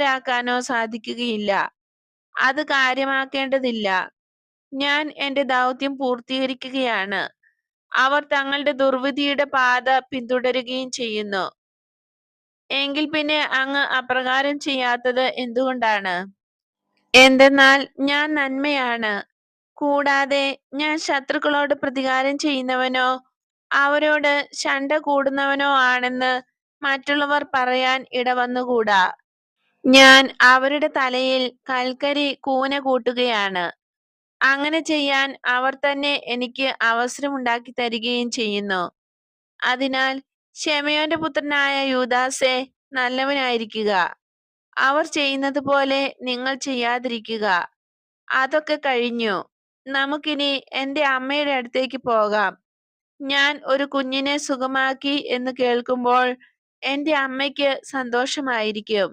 നല്ലവരാക്കാനോ സാധിക്കുകയില്ല. അത് കാര്യമാക്കേണ്ടതില്ല. ഞാൻ എന്റെ ദൗത്യം പൂർത്തീകരിക്കുകയാണ്. അവർ തങ്ങളുടെ ദുർവിധിയുടെ പാത പിന്തുടരുകയും ചെയ്യുന്നു. എങ്കിൽ പിന്നെ അങ്ങ് അപ്രകാരം ചെയ്യാത്തത് എന്തുകൊണ്ടാണ്? എന്തെന്നാൽ ഞാൻ നന്മയാണ്. കൂടാതെ ഞാൻ ശത്രുക്കളോട് പ്രതികാരം ചെയ്യുന്നവനോ അവരോട് ശണ്ട കൂടുന്നവനോ ആണെന്ന് മറ്റുള്ളവർ പറയാൻ ഇടവന്നുകൂടാ. ഞാൻ അവരുടെ തലയിൽ കൽക്കരി കൂന കൂട്ടുകയാണ്. അങ്ങനെ ചെയ്യാൻ അവർ തന്നെ എനിക്ക് അവസരമുണ്ടാക്കി തരികയും ചെയ്യുന്നു. അതിനാൽ ക്ഷമയോന്റെ പുത്രനായ യൂദാസെ നല്ലവനായിരിക്കുക. അവർ ചെയ്യുന്നത് പോലെ നിങ്ങൾ ചെയ്യാതിരിക്കുക. അതൊക്കെ കഴിഞ്ഞു. നമുക്കിനി എന്റെ അമ്മയുടെ അടുത്തേക്ക് പോകാം. ഞാൻ ഒരു കുഞ്ഞിനെ സുഖമാക്കി എന്ന് കേൾക്കുമ്പോൾ എന്റെ അമ്മയ്ക്ക് സന്തോഷമായിരിക്കും.